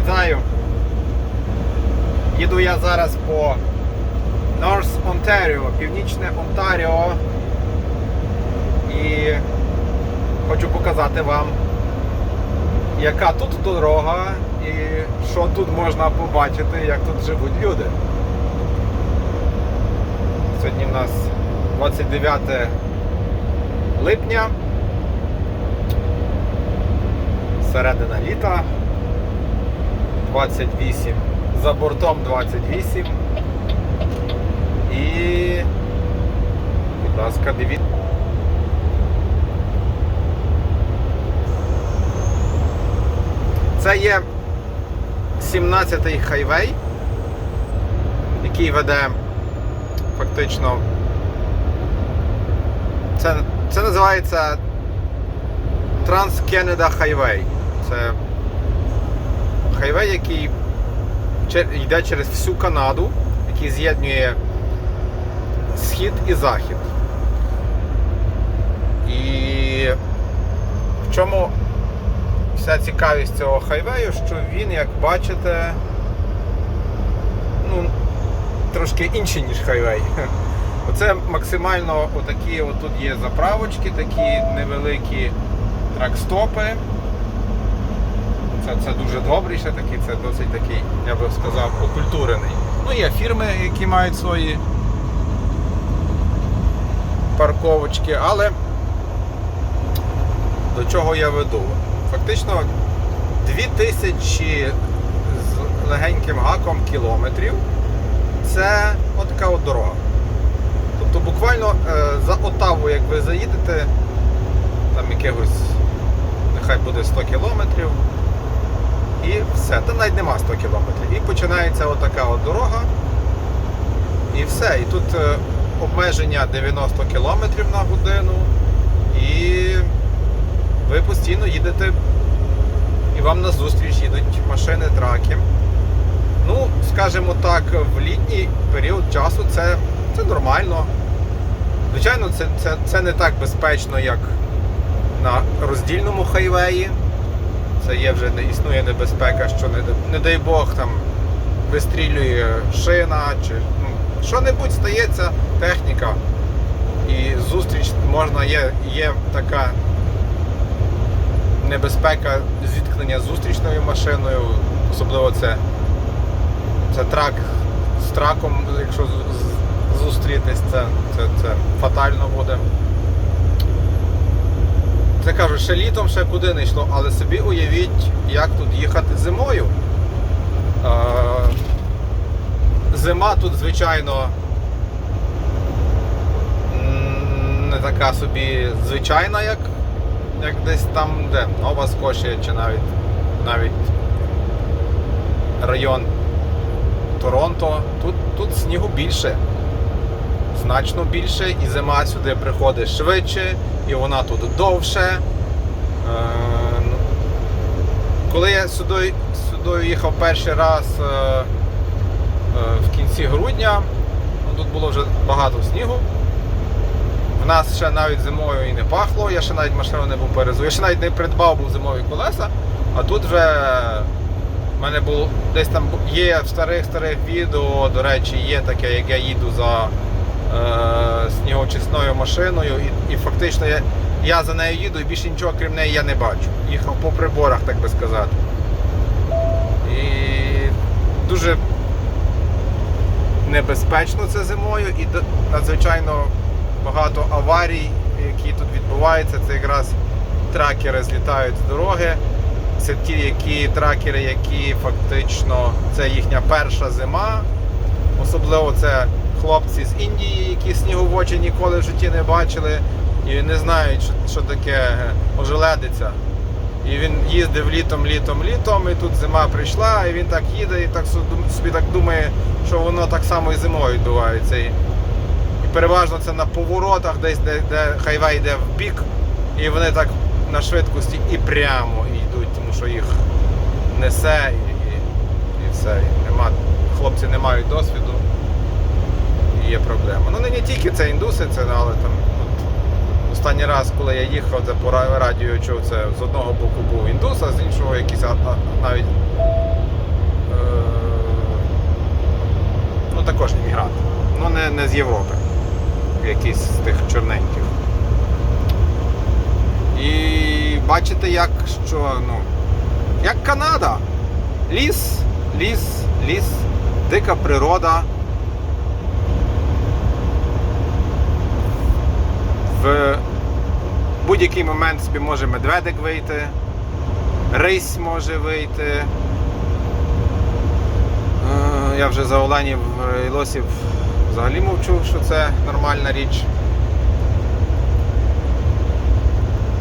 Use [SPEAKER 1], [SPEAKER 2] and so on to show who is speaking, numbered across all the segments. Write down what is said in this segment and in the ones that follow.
[SPEAKER 1] вітаю! Їду я зараз по North Ontario, Північне Онтаріо. І хочу показати вам, яка тут дорога і що тут можна побачити, як тут живуть люди. Сьогодні в нас 29 липня. Середина літа. 28. За бортом 28. І, будь ласка, дивіться. Це є 17-й хайвей, який веде фактично. Це, це називається Trans-Canada Highway. Це хайвей, який йде через всю Канаду, який з'єднує схід і захід. І в чому вся цікавість цього хайвею, що він, як бачите, ну, трошки інший, ніж хайвей. Оце максимально отакі, отут є заправочки, такі невеликі тракстопи. Це, це дуже добрий ще такий, це досить такий, я би сказав, окультурений. Ну, є фірми, які мають свої парковочки, але до чого я веду? Фактично 2000 з легеньким гаком кілометрів це отака от дорога. Тобто буквально е, за Отаву, як ви заїдете, там якихось, нехай буде 100 кілометрів, все, та навіть нема 100 кілометрів. І починається отака от дорога. І все. І тут е, обмеження 90 кілометрів на годину. І ви постійно їдете, і вам назустріч їдуть машини, траки. Ну, скажімо так, в літній період часу це, це нормально. Звичайно, це, це, це не так безпечно, як на роздільному хайвеї. Це є вже не існує небезпека, що не, не дай Бог там вистрілює шина чи ну, що-небудь стається, техніка. І зустріч можна, є, є така небезпека зіткнення з зустрічною машиною, особливо це, це трак з траком, якщо зустрітись, це, це, це фатально буде. Це кажу, ще літом ще куди не йшло, але собі уявіть, як тут їхати зимою. Е, Зима тут, звичайно, не така собі звичайна, як, як десь там, де Нова Скошія, чи навіть навіть район Торонто. Тут, тут снігу більше. Значно більше, і зима сюди приходить швидше, і вона тут довше. Е, ну, Коли я сюди, сюди їхав перший раз е, е, в кінці грудня, ну, тут було вже багато снігу. В нас ще навіть зимою і не пахло, я ще навіть машину не був перезу. Я ще навіть не придбав був зимові колеса, а тут вже в мене було десь там є в старих-старих відео, до речі, є таке, як я їду за е, снігочисною машиною, і, і фактично я, я за нею їду і більше нічого крім неї я не бачу. Їхав по приборах, так би сказати. І дуже небезпечно це зимою і надзвичайно багато аварій, які тут відбуваються. Це якраз тракери злітають з дороги. Це ті які тракери, які фактично це їхня перша зима. Особливо це хлопці з Індії, які снігу в очі ніколи в житті не бачили і не знають, що, що таке ожеледиця. І він їздив літом, літом, літом, і тут зима прийшла, і він так їде, і так собі так думає, що воно так само і зимою відбувається. І, і переважно це на поворотах, десь де, де хайвей йде в бік, і вони так на швидкості і прямо йдуть, тому що їх несе і, і, і все. І нема, хлопці не мають досвіду є проблема. Ну не, не тільки це індуси, це але там останній раз, коли я їхав, це по радіо чув, це з одного боку був індус, а з іншого якийсь навіть е, ну також іммігрант. Ну не, не з Європи, якийсь з тих чорненьких. І бачите, як що, ну, як Канада. Ліс, ліс, ліс, дика природа. В будь-який момент собі може медведик вийти, рись може вийти. Е, Я вже за Оленів і Лосів взагалі мовчу, що це нормальна річ.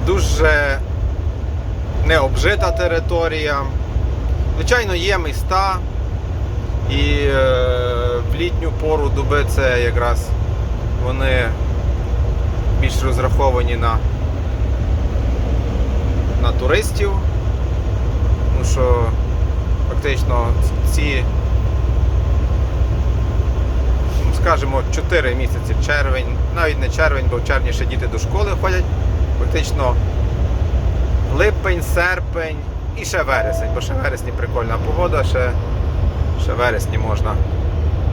[SPEAKER 1] Дуже необжита територія. Звичайно, є міста, і е, в літню пору доби це якраз вони більш розраховані на, на туристів. Тому що фактично ці, ну, скажімо, 4 місяці червень, навіть не червень, бо в червні ще діти до школи ходять. Фактично липень, серпень і ще вересень, бо ще вересні прикольна погода, ще, ще вересні можна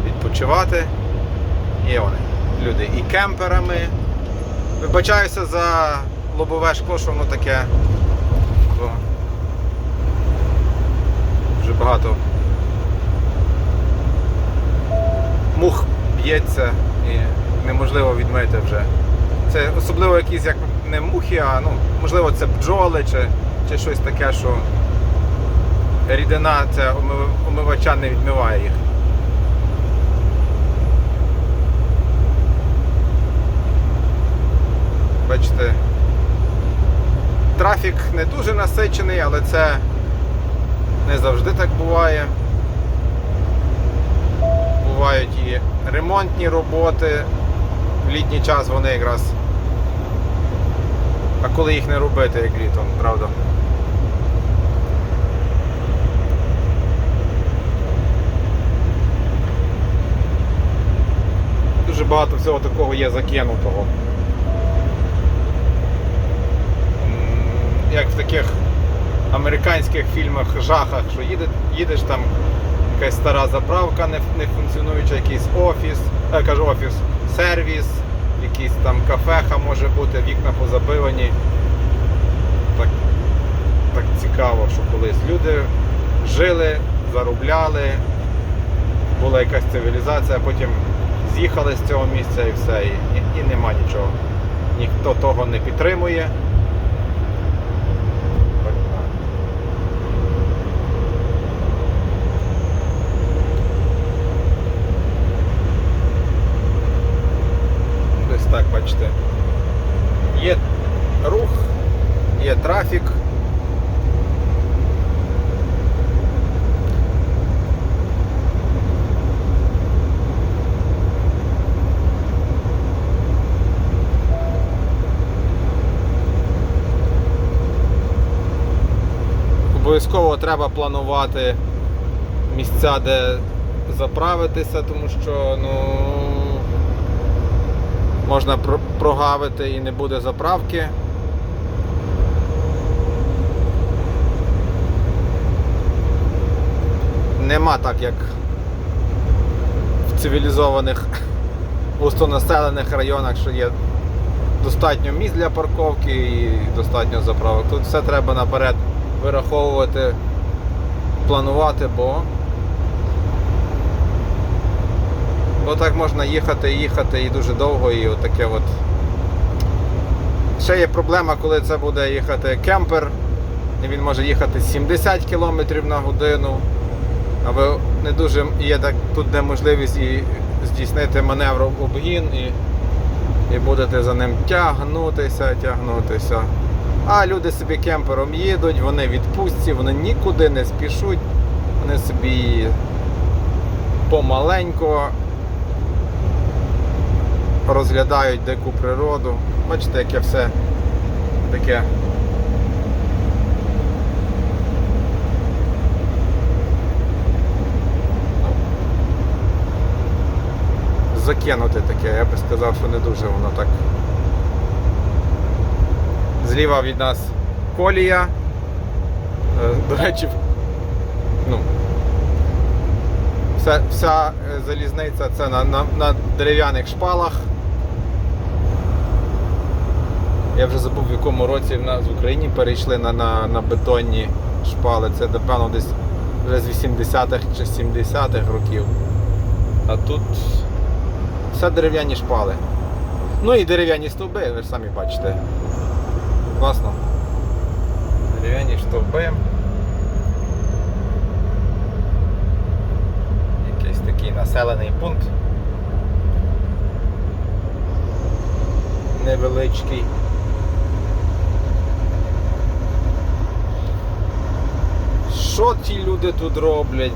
[SPEAKER 1] відпочивати. І вони, люди і кемперами. Вибачаюся за лобове шкло, що воно таке. Бо вже багато мух б'ється і неможливо відмити вже. Це особливо якісь як не мухи, а ну, можливо це бджоли чи, чи щось таке, що рідина омив- омивача не відмиває їх. Бачите, трафік не дуже насичений, але це не завжди так буває. Бувають і ремонтні роботи. В літній час вони якраз. А коли їх не робити, як літом, правда? Дуже багато всього такого є закинутого. Як в таких американських фільмах жахах, що їде, їдеш там якась стара заправка, не, не функціонуюча, якийсь офіс, я кажу офіс, сервіс, якийсь там кафеха може бути, вікна позабивані. Так, так цікаво, що колись люди жили, заробляли, була якась цивілізація, потім з'їхали з цього місця і все, і, і, і нема нічого. Ніхто того не підтримує. Так, так. Десь так, бачите. Є рух, є трафік. Обов'язково треба планувати місця, де заправитися, тому що ну, можна прогавити і не буде заправки. Нема так, як в цивілізованих густонаселених районах, що є достатньо місць для парковки і достатньо заправок. Тут все треба наперед вираховувати, планувати, бо Бо так можна їхати, їхати і дуже довго, і отаке от. Ще є проблема, коли це буде їхати кемпер, і він може їхати 70 км на годину. Або не дуже є так, тут де можливість і здійснити маневр обгін і, і будете за ним тягнутися, тягнутися. А люди собі кемпером їдуть, вони відпустці, вони нікуди не спішуть, вони собі помаленько розглядають дику природу. Бачите, яке все таке. Закинуте таке, я би сказав, що не дуже воно так. Зліва від нас колія. Е, До речі, ну, Вся, вся е, залізниця це на, на, на дерев'яних шпалах. Я вже забув в якому році в нас в Україні перейшли на, на, на бетонні шпали. Це напевно десь вже з 80-х чи 70-х років. А тут все дерев'яні шпали. Ну і дерев'яні стовби, ви ж самі бачите. Класно. Дерев'яні стовби. Якийсь такий населений пункт. Невеличкий. Що ті люди тут роблять?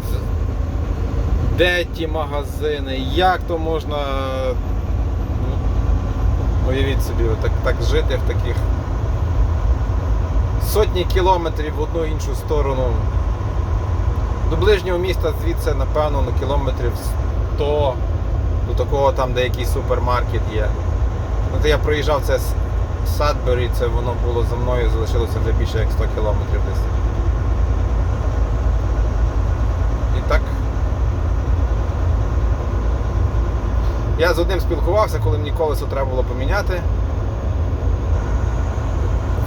[SPEAKER 1] Де ті магазини? Як то можна ну, уявіть собі, так, так жити в таких сотні кілометрів в одну іншу сторону. До ближнього міста звідси, напевно, на кілометрів 100 до такого там, де якийсь супермаркет є. Ну, я проїжджав це з Садбері, це воно було за мною, залишилося вже більше як 100 кілометрів десь. І так. Я з одним спілкувався, коли мені колесо треба було поміняти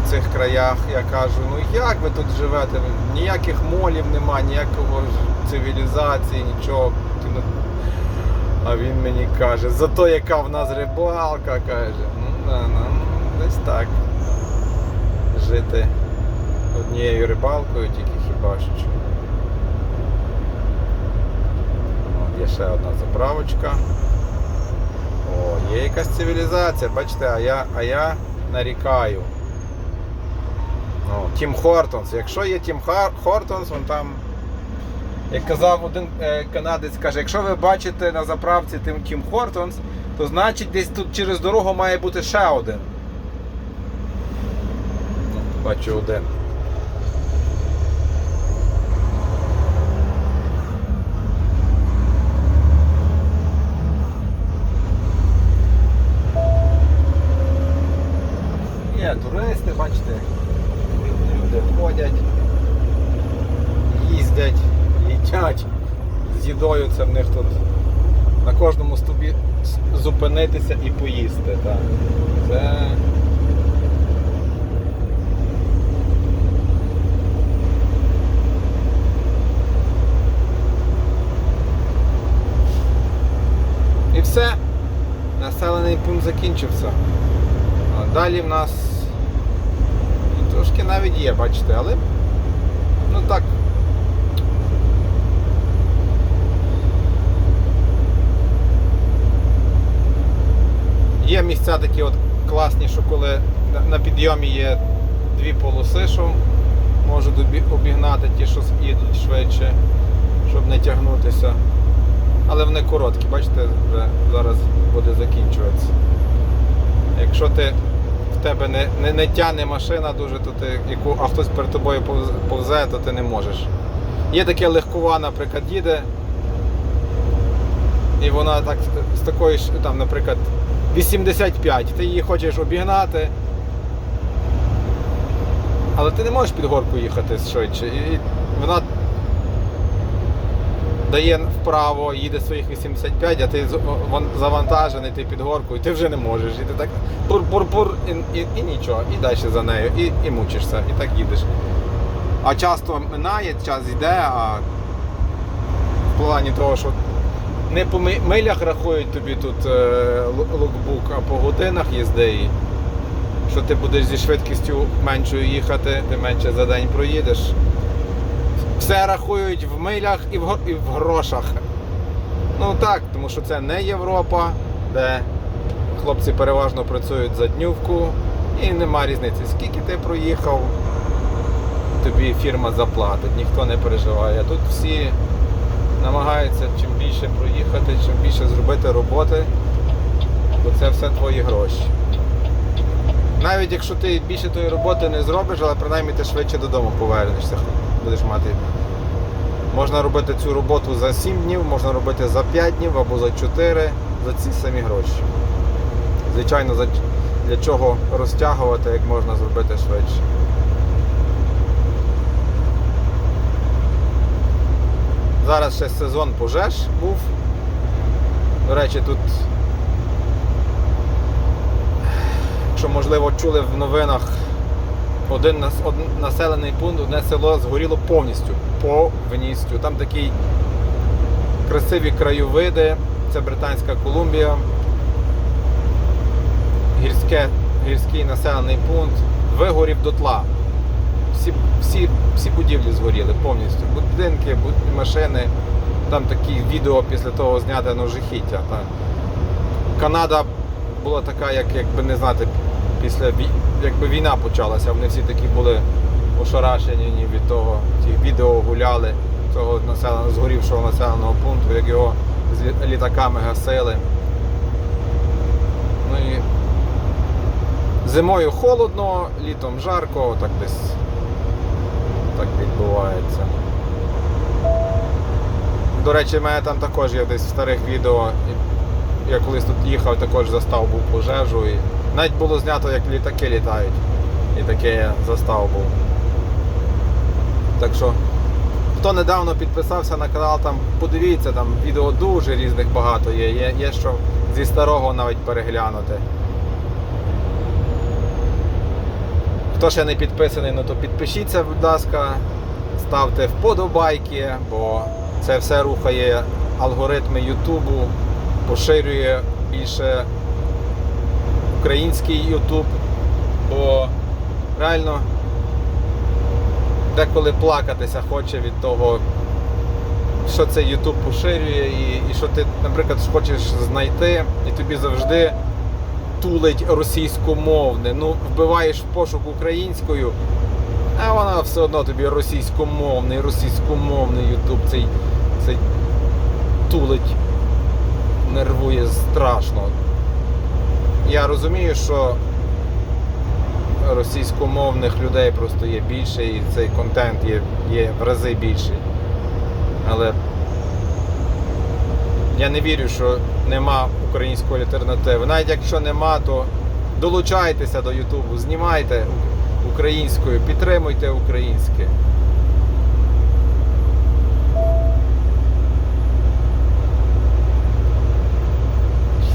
[SPEAKER 1] в цих краях. Я кажу, ну як ви тут живете? Ніяких молів нема, ніякого цивілізації, нічого. А він мені каже, зато яка в нас рибалка, каже. Ну, да, ну, десь так. Жити однією рибалкою, тільки хіба що. Є ще одна заправочка. О, є якась цивілізація, бачите, а я, а я нарікаю. Тім Хортонс. Якщо є Тім Хортонс, вон там. Як казав один е, канадець, каже, якщо ви бачите на заправці Тим Тім Хортонс, то значить десь тут через дорогу має бути ще один. Бачу один. Є туристи, бачите, люди ходять, їздять, їдять з в них тут на кожному стовбі с- зупинитися і поїсти. Так. Це... І все, населений пункт закінчився. Далі в нас трошки навіть є, бачите, але ну так. Є місця такі от класні, що коли на- підйомі є дві полоси, що можуть обігнати ті, що їдуть швидше, щоб не тягнутися. Але вони короткі, бачите, вже зараз буде закінчуватися. Якщо ти тебе не, не, не тягне машина дуже, то ти, яку, а хтось перед тобою повзе, то ти не можеш. Є таке легкова, наприклад, їде. І вона так з такої ж, там, наприклад, 85, ти її хочеш обігнати. Але ти не можеш під горку їхати швидше. І вона дає вправо, їде своїх 85, а ти завантажений, ти під горку, і ти вже не можеш. І ти так пур-пур-пур, і, і, і нічого, і далі за нею, і, і мучишся, і так їдеш. А часто минає, час йде, а в плані того, що не по милях рахують тобі тут е, лукбук, а по годинах їзди. Що ти будеш зі швидкістю меншою їхати, ти менше за день проїдеш. Все рахують в милях і в, і в грошах. Ну так, тому що це не Європа, де хлопці переважно працюють за днювку і нема різниці. Скільки ти проїхав, тобі фірма заплатить, ніхто не переживає. Тут всі намагаються чим більше проїхати, чим більше зробити роботи, бо це все твої гроші. Навіть якщо ти більше тої роботи не зробиш, але принаймні ти швидше додому повернешся, будеш мати. Можна робити цю роботу за 7 днів, можна робити за 5 днів або за 4 за ці самі гроші. Звичайно, для чого розтягувати, як можна зробити швидше. Зараз ще сезон пожеж був. До речі, тут, якщо можливо чули в новинах, один, нас- населений пункт, одне село згоріло повністю. Повністю. Там такі красиві краєвиди. Це Британська Колумбія. Гірське, гірський населений пункт. Вигорів дотла. Всі, всі, всі будівлі згоріли повністю. Будинки, буд- машини. Там такі відео після того зняте ну, жахіття. Канада була така, як якби не знати, після якби війна почалася, вони всі такі були ошарашені від того. Ті відео гуляли цього населеного, згорівшого населеного пункту, як його з літаками гасили. Ну і зимою холодно, літом жарко, так десь так відбувається. До речі, в мене там також є десь в старих відео. Я колись тут їхав, також застав був пожежу. І навіть було знято, як літаки літають. І таке я застав був. Так що, хто недавно підписався на канал, там подивіться, там відео дуже різних багато є. Є, є що зі старого навіть переглянути. Хто ще не підписаний, ну то підпишіться, будь ласка, ставте вподобайки, бо це все рухає алгоритми Ютубу, поширює більше український Ютуб, бо реально деколи плакатися хоче від того, що цей Ютуб поширює, і, і що ти, наприклад, хочеш знайти, і тобі завжди тулить російськомовне. Ну, вбиваєш в пошук українською, а вона все одно тобі російськомовний, російськомовний Ютуб цей, цей тулить, нервує страшно. Я розумію, що російськомовних людей просто є більше і цей контент є, є в рази більший. Але я не вірю, що нема української альтернативи. Навіть якщо нема, то долучайтеся до Ютубу, знімайте українською, підтримуйте українське.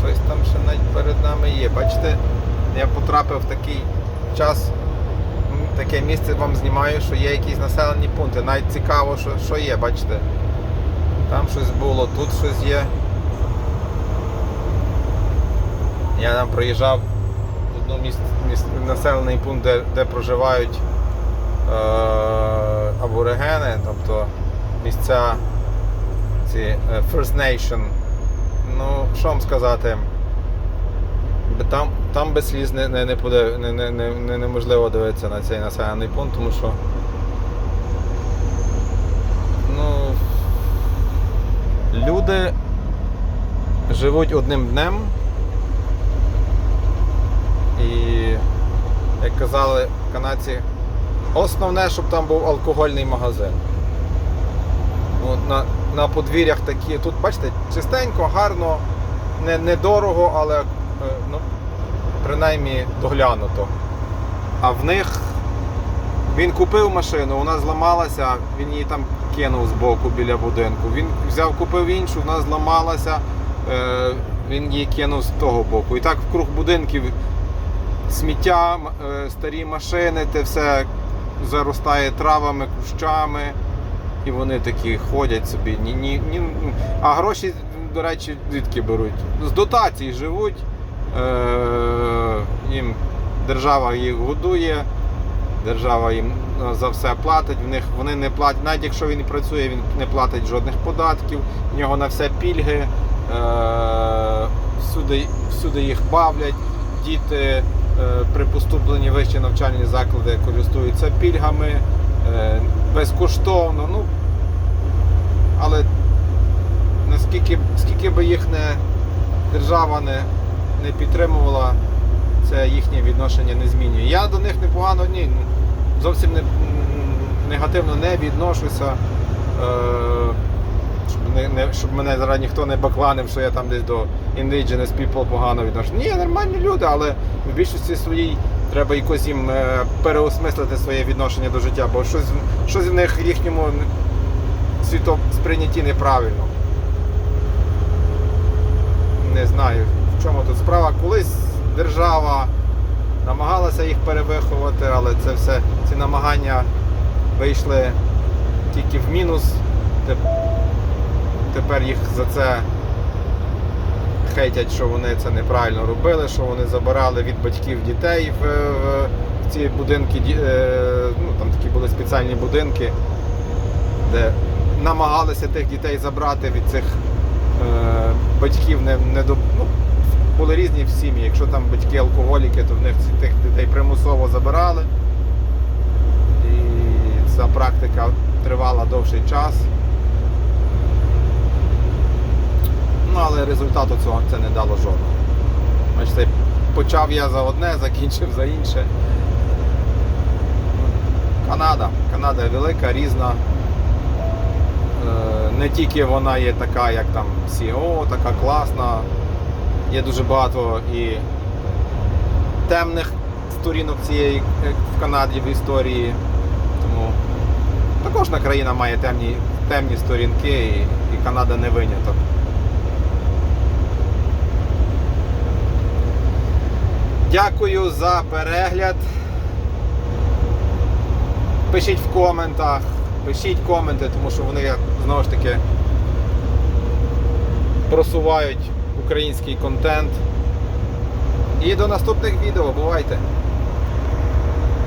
[SPEAKER 1] Щось там ще навіть перед нами є. Бачите, я потрапив в такий час, таке місце вам знімаю, що є якісь населені пункти. Навіть цікаво, що, що є, бачите. Там щось було, тут щось є. Я там проїжджав в одну міс... міс... населений пункт, де, де проживають е... аборигени, тобто місця ці е, First Nation. Ну, що вам сказати? Там, там без сліз не, не, не, подив... не, не, не, не, неможливо дивитися на цей населений пункт, тому що ну, люди живуть одним днем. І, як казали канадці, основне, щоб там був алкогольний магазин. Ну, на, на подвір'ях такі, тут, бачите, чистенько, гарно, не, недорого, але ну, принаймні доглянуто. А в них він купив машину, вона зламалася, він її там кинув з боку біля будинку. Він взяв, купив іншу, вона зламалася, е, він її кинув з того боку. І так вкруг будинків сміття, е, старі машини, те все заростає травами, кущами. І вони такі ходять собі. Ні, ні, ні, а гроші, до речі, звідки беруть? З дотацій живуть. Е, їм держава їх годує, держава їм е, за все платить. В них вони не платять, навіть якщо він працює, він не платить жодних податків, в нього на все пільги. Е, всюди, всюди їх бавлять. Діти при поступленні вищі навчальні заклади користуються пільгами безкоштовно. Ну, але наскільки скільки би їх не держава не, не підтримувала, це їхнє відношення не змінює. Я до них непогано ні, ну, зовсім не, негативно не відношуся. Е, щоб, не, не, щоб мене зараз ніхто не бакланив, що я там десь до indigenous people погано відношу. Ні, нормальні люди, але в більшості своїй треба якось їм е, переосмислити своє відношення до життя, бо щось, щось в них в їхньому світосприйнятті неправильно. Не знаю, чому тут справа. Колись держава намагалася їх перевиховати, але це все, ці намагання вийшли тільки в мінус. Тепер їх за це хейтять, що вони це неправильно робили, що вони забирали від батьків дітей в, в, в ці будинки. е, ну, там такі були спеціальні будинки, де намагалися тих дітей забрати від цих е, батьків не, не до, ну, були різні в сім'ї. Якщо там батьки алкоголіки, то в них тих дітей примусово забирали. І ця практика тривала довший час. Ну, але результату цього це не дало жодного. Бачите, почав я за одне, закінчив за інше. Канада. Канада велика, різна. Е, Не тільки вона є така, як там CEO, така класна. Є дуже багато і темних сторінок цієї е, в Канаді в історії. Тому кожна країна має темні, темні сторінки, і, і Канада не виняток. Дякую за перегляд. Пишіть в коментах, пишіть коменти, тому що вони знову ж таки просувають український контент. І до наступних відео. Бувайте!